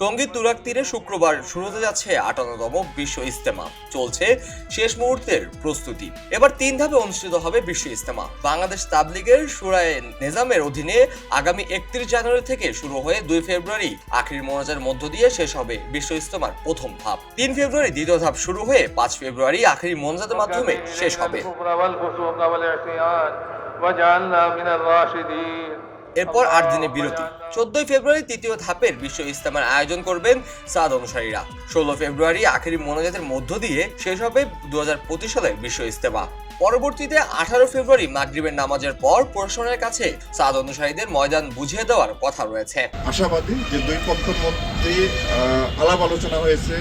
টঙ্গী তুরাক তীরে শুক্রবার শুরু হতে যাচ্ছে আটান্নতম বিশ্ব ইস্তেমা চলছে শেষ মুহূর্তের প্রস্তুতি। এবার তিন ধাপে অনুষ্ঠিত হবে বিশ্ব ইস্তেমা বাংলাদেশ তাবলিগের সুরায় নিজামের অধীনে আগামী একত্রিশ জানুয়ারি থেকে শুরু হয়ে দুই ফেব্রুয়ারি আখির মোনাজার মধ্য দিয়ে শেষ হবে বিশ্ব ইস্তেমার প্রথম ধাপ। তিন ফেব্রুয়ারি দ্বিতীয় ধাপ শুরু হয়ে পাঁচ ফেব্রুয়ারি আখিরি মোনাজাতের মাধ্যমে শেষ হবে। এরপর আট দিনের বিরতি। চোদ্দই ফেব্রুয়ারি তৃতীয় ধাপের বিশ্ব ইস্তেমার আয়োজন করবেন সাদ অনুসারীরা। ষোলো ফেব্রুয়ারি আখেরি মনোজাতের মধ্য দিয়ে শেষ হবে দু হাজার সালের বিশ্ব ইস্তেমা পরবর্তীতে আঠারো ফেব্রুয়ারি মাগরীবের নামাজের পর প্রশাসনের কাছে সাদ অনুসারীদের ময়দান বুঝিয়ে দেওয়ার কথা রয়েছে। আশাবাদী যে দুই পক্ষের মধ্যে আলাপ আলোচনা হয়েছে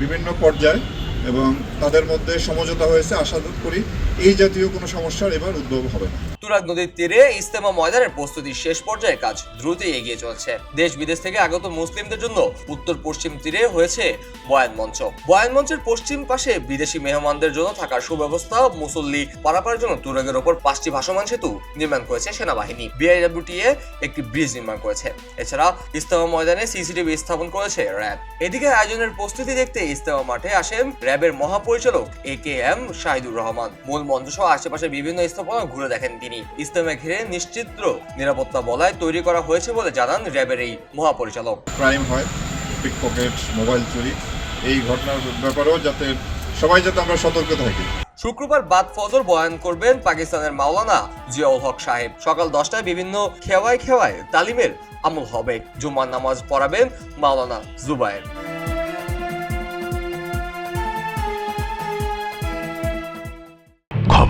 বিভিন্ন পর্যায়ে। এবং তাদের মধ্যে সমঝোতা হয়েছে, আশা করি এই জাতীয় কোনো সমস্যার এবার উদ্ভব হবে না। তুরাগ নদীর তীরে ইস্তেমা ময়দানের প্রস্তুতির শেষ পর্যায়ে কাজ দ্রুত এগিয়ে চলছে। দেশ বিদেশ থেকে আগত মুসলিমদের জন্য উত্তর পশ্চিম তীরে হয়েছে বয়ান মঞ্চ। বয়ান মঞ্চের পশ্চিম পাশে বিদেশি মেহমানদের জন্য থাকার সুব্যবস্থা, মুসল্লি পারাপারের জন্য তুরাগের ওপর পাঁচটি ভাসমান সেতু নির্মাণ করেছে সেনাবাহিনী। বিআইডব্লিউটিএ একটি ব্রিজ নির্মাণ করেছে। এছাড়া ইস্তেমা ময়দানে সিসিটিভি স্থাপন করেছে র্যাব। এদিকে আয়োজনের প্রস্তুতি দেখতে ইস্তেমা মাঠে আসেন র্যাবের মহাপরিচালক A K M Shahidur Rahman. মূল মঞ্চ সহ আশেপাশে বিভিন্ন স্থাপনা ঘুরে দেখেন তিনি। ইস্তেমা ঘিরে নিশ্চিদ্র নিরাপত্তা বলয় তৈরি করা হয়েছে বলে জানান র্যাবের এই মহাপরিচালক। ক্রাইম হয় পিক পকেট মোবাইল চুরি। এই ঘটনার ব্যাপারেও যাতে সবাই যাতে আমরা সতর্ক থাকি। শুক্রবার বাদ ফজর বয়ান করবেন পাকিস্তানের মাওলানা জিয়াউল হক সাহেব। সকাল দশটায় বিভিন্ন খেওয়ায় খেওয়ায় তালিমের আমল হবে। জুম্মার নামাজ পড়াবেন মাওলানা জুবায়ের।